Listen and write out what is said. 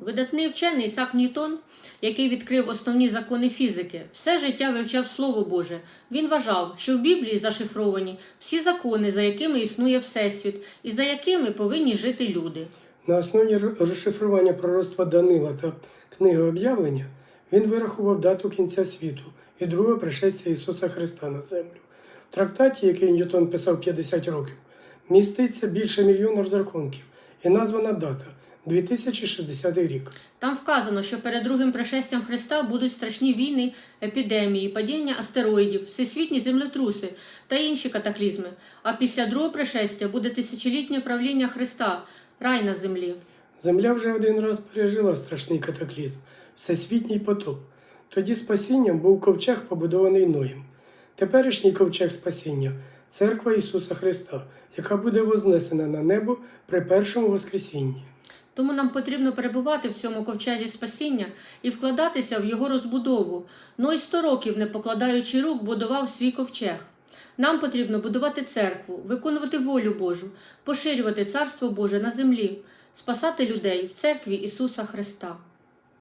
Видатний вчений Ісак Ньютон, який відкрив основні закони фізики, все життя вивчав Слово Боже. Він вважав, що в Біблії зашифровані всі закони, за якими існує Всесвіт, і за якими повинні жити люди. На основі розшифрування пророцтва Данила та книги об'явлення він вирахував дату кінця світу і другого пришестя Ісуса Христа на землю. В трактаті, який Ньютон писав 50 років, міститься більше мільйона розрахунків і названа дата 2060 рік. Там вказано, що перед другим пришестям Христа будуть страшні війни, епідемії, падіння астероїдів, всесвітні землетруси та інші катаклізми. А після другого пришестя буде тисячолітнє правління Христа, рай на землі. Земля вже один раз пережила страшний катаклізм всесвітній потоп. Тоді спасінням був ковчег, побудований Ноєм. Теперішній ковчег спасіння церква Ісуса Христа, яка буде вознесена на небо при першому Воскресінні. Тому нам потрібно перебувати в цьому ковчезі спасіння і вкладатися в його розбудову. Ной сто років, не покладаючи рук, будував свій ковчег. Нам потрібно будувати церкву, виконувати волю Божу, поширювати царство Боже на землі, спасати людей в церкві Ісуса Христа.